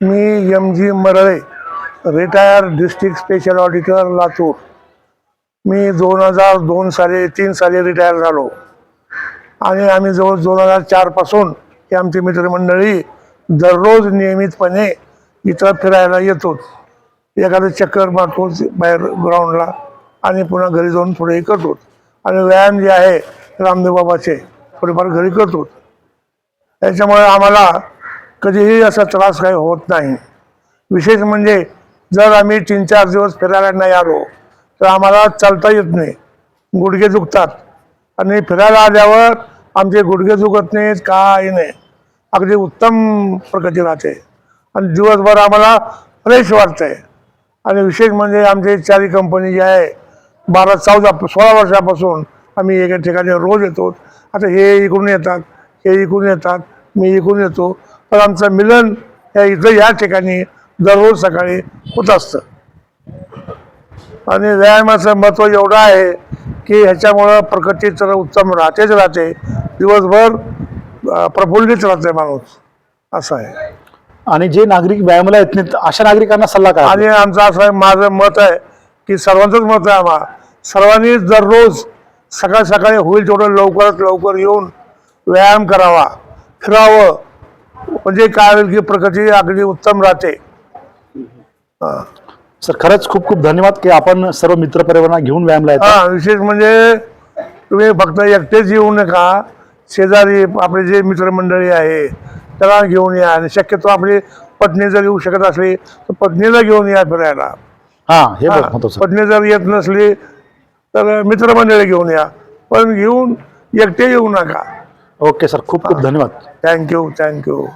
मी M G Marale retire district special auditor Latur. मी दोन हजार दोन साली तीन साली रिटायर झालो. आणि आम्ही जवळ दोन हजार चारपासून ही आमची मित्रमंडळी दररोज नियमितपणे इथं फिरायला येतो. एखादं चक्कर मारतो बाहेर ग्राउंडला आणि पुन्हा घरी जाऊन थोडे हे करतो. आणि व्यायाम जे आहे रामदेव बाबाचे थोडेफार घरी करतो. त्याच्यामुळे आम्हाला कधीही असा त्रास काही होत नाही. विशेष म्हणजे जर आम्ही तीन चार दिवस फिरायला नाही आलो तर आम्हाला चालता येत नाही. गुडघे दुखतात. आणि फिरायला आल्यावर आमचे गुडघे दुखत नाहीत काही नाही. अगदी उत्तम प्रगती राहते. आणि दिवसभर आम्हाला फ्रेश वाटतंय. आणि विशेष म्हणजे आमची चारी कंपनी जी आहे बारा चौदा सोळा वर्षापासून आम्ही एका ठिकाणी रोज येतो. आता हे इकडून येतात हे इकडून येतात मी इकडून येतो. तर आमचं मिलन या इथं या ठिकाणी दररोज सकाळी होत असतं. आणि व्यायामाचं महत्त्व एवढं आहे की ह्याच्यामुळं प्रकृती तर उत्तम राहतेच राहते. दिवसभर प्रफुल्लित राहते माणूस. असं आहे. आणि जे नागरिक व्यायामाला येत नाहीत अशा नागरिकांना सल्ला काय आणि आमचं असं आहे माझं मत आहे की सर्वांचंच मत आहे आम्हा. सर्वांनी दररोज सकाळ सकाळी होईल तेवढं लवकरात लवकर येऊन व्यायाम करावा फिरावं म्हणजे काय होईल की प्रकृती अगदी उत्तम राहते. सर खरंच खूप खूप धन्यवाद की आपण सर्व मित्र परिवारांना घेऊन व्यायामला हा विशेष म्हणजे तुम्ही फक्त एकटेच येऊ नका. शेजारी आपले जे मित्रमंडळी आहे त्याला घेऊन या. आणि शक्यतो आपली पत्नी जर येऊ शकत असली तर पत्नीला घेऊन या फिरायला. हा हे बघ पत्नी जर येत नसली तर मित्रमंडळी घेऊन या. पण घेऊन एकटे येऊ नका. ओके सर खूप खूप धन्यवाद. Thank you thank you.